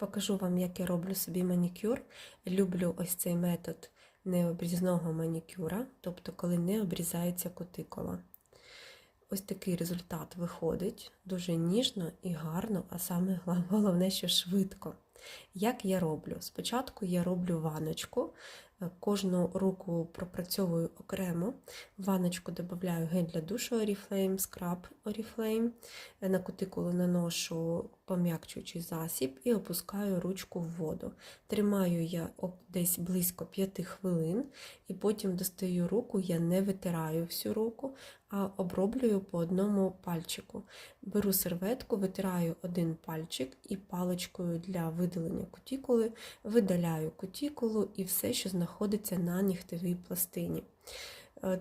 Покажу вам, як я роблю собі манікюр. Люблю ось цей метод необрізного манікюра, тобто коли не обрізається кутикула. Ось такий результат виходить дуже ніжно і гарно, а саме головне, що швидко. Як я роблю? Спочатку я роблю ваночку, кожну руку пропрацьовую окремо. В ваночку додаю гель для душу Oriflame, скраб Oriflame, на кутикулу наношу пом'якчуючий засіб і опускаю ручку в воду. Тримаю я десь близько 5 хвилин, і потім достаю руку, я не витираю всю руку, а оброблюю по одному пальчику. Беру серветку, витираю один пальчик і паличкою для видалення кутікули видаляю кутікулу і все, що знаходиться на нігтевій пластині.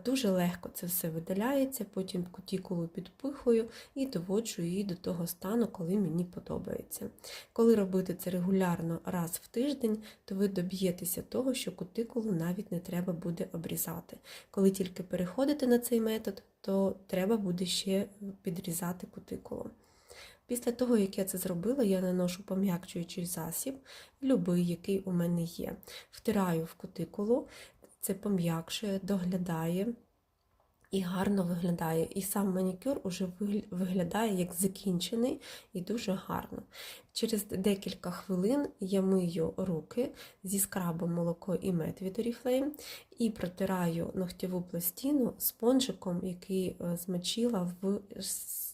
Дуже легко це все видаляється, потім кутікулу підпихую і доводжу її до того стану, коли мені подобається. Коли робити це регулярно раз в тиждень, то ви доб'єтеся того, що кутикулу навіть не треба буде обрізати. Коли тільки переходите на цей метод, то треба буде ще підрізати кутикулу. Після того, як я це зробила, я наношу пом'якчуючий засіб, любий, який у мене є. Втираю в кутикулу, це пом'якшує, доглядає і гарно виглядає. І сам манікюр уже виглядає як закінчений і дуже гарно. Через декілька хвилин я мию руки зі скрабом молоко і мед від Oriflame і протираю ногтєву пластину спонжиком, який е, змочила в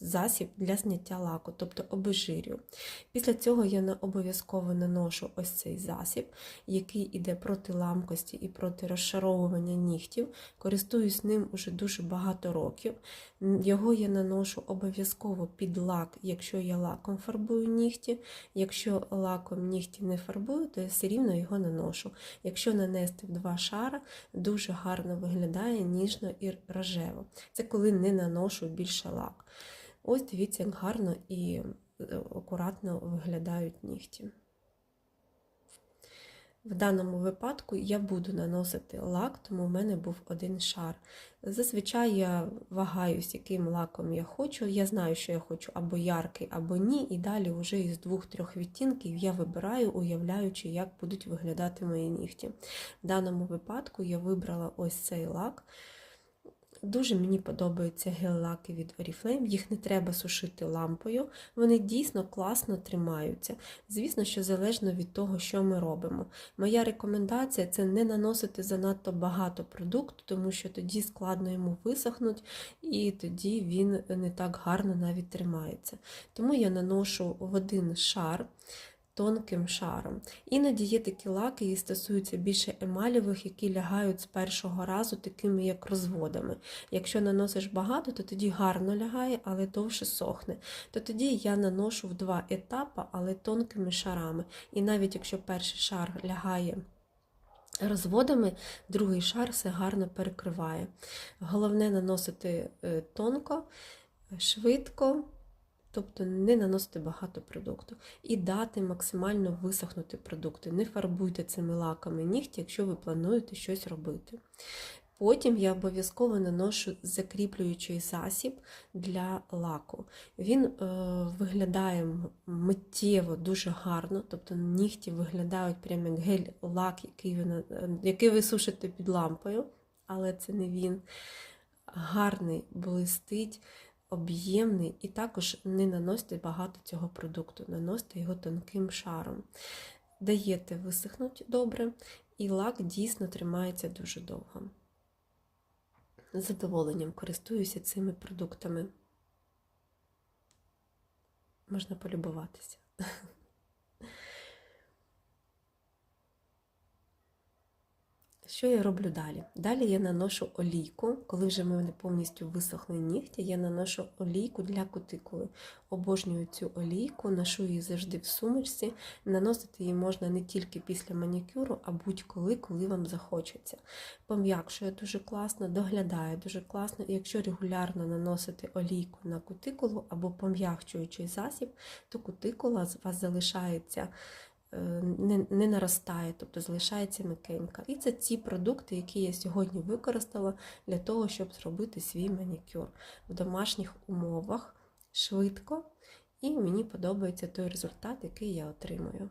засіб для зняття лаку, тобто обезжирю. Після цього я обов'язково наношу ось цей засіб, який іде проти ламкості і проти розшаровування нігтів. Користуюсь ним уже дуже багато років. Його я наношу обов'язково під лак, якщо я лаком фарбую нігті. Якщо лаком нігті не фарбую, то я все рівно його наношу. Якщо нанести в два шара, дуже гарно виглядає ніжно і рожево. Це коли не наношу більше лак. Ось дивіться, як гарно і е, акуратно виглядають нігті. В даному випадку я буду наносити лак, тому в мене був один шар. Зазвичай я вагаюсь, яким лаком я хочу. Я знаю, що я хочу або яркий, або ні. І далі вже із двох-трьох відтінків я вибираю, уявляючи, як будуть виглядати мої нігті. В даному випадку я вибрала ось цей лак. Дуже мені подобаються гель-лаки від Oriflame, їх не треба сушити лампою, вони дійсно класно тримаються. Звісно, що залежно від того, що ми робимо. Моя рекомендація це не наносити занадто багато продукту, тому що тоді складно йому висохнути, і тоді він не так гарно навіть тримається. Тому я наношу в один шар тонким шаром. Іноді є такі лаки, які стосуються більше емалівих, які лягають з першого разу, такими як розводами. Якщо наносиш багато, то тоді гарно лягає, але довше сохне. То тоді я наношу в два етапи, але тонкими шарами. І навіть якщо перший шар лягає. Розводами другий шар все гарно перекриває. Головне наносити е, тонко, швидко, Тобто не наносити багато продукту. І дати максимально висохнути продукти. Не фарбуйте цими лаками нігті, якщо ви плануєте щось робити. Потім я обов'язково наношу закріплюючий засіб для лаку. Він е, виглядає миттєво дуже гарно, тобто нігті виглядають прямо як гель-лак, який ви, який ви сушите під лампою, але це не він. Гарний блистить об'ємний, і також не наносите багато цього продукту, наносите його тонким шаром. Даєте висихнути добре, і лак дійсно тримається дуже довго. З задоволенням користуюся цими продуктами. Можна полюбуватися. Що я роблю далі? Далі я наношу олійку, коли вже в мене повністю висохли нігті, я наношу олійку для кутикули. Обожнюю цю олійку, ношу її завжди в сумочці. Наносити її можна не тільки після манікюру, а будь-коли, коли вам захочеться. Пом'якшує дуже класно, доглядає дуже класно. І якщо регулярно наносити олійку на кутикулу або пом'якчуючий засіб, то кутикула з вас залишається не не наростає, тобто залишається м'якенька. І це ці продукти, які я сьогодні використала для того, щоб зробити свій манікюр в домашніх умовах швидко, і мені подобається той результат, який я отримую.